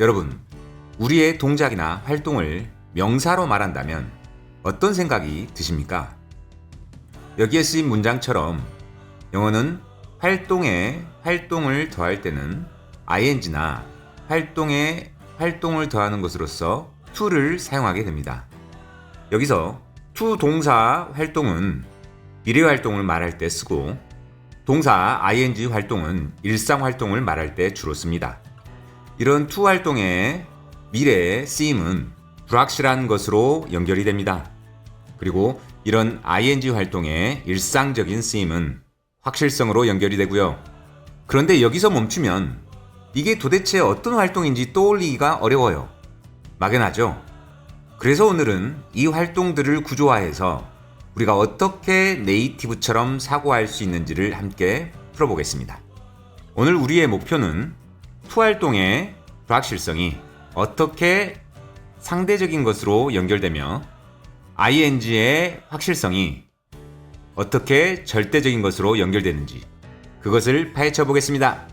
여러분, 우리의 동작이나 활동을 명사로 말한다면 어떤 생각이 드십니까? 여기에 쓰인 문장처럼 영어는 활동에 활동을 더할 때는 ing나 활동에 활동을 더하는 것으로서 to를 사용하게 됩니다. 여기서 to 동사 활동은 미래 활동을 말할 때 쓰고 동사 ing 활동은 일상 활동을 말할 때 주로 씁니다. 이런 to 활동의 미래의 쓰임은 불확실한 것으로 연결이 됩니다. 그리고 이런 ing 활동의 일상적인 쓰임은 확실성으로 연결이 되고요. 그런데 여기서 멈추면 이게 도대체 어떤 활동인지 떠올리기가 어려워요. 막연하죠? 그래서 오늘은 이 활동들을 구조화해서 우리가 어떻게 네이티브처럼 사고할 수 있는지를 함께 풀어보겠습니다. 오늘 우리의 목표는 투 활동의 불확실성이 어떻게 상대적인 것으로 연결되며 ing의 확실성이 어떻게 절대적인 것으로 연결되는지 그것을 파헤쳐 보겠습니다.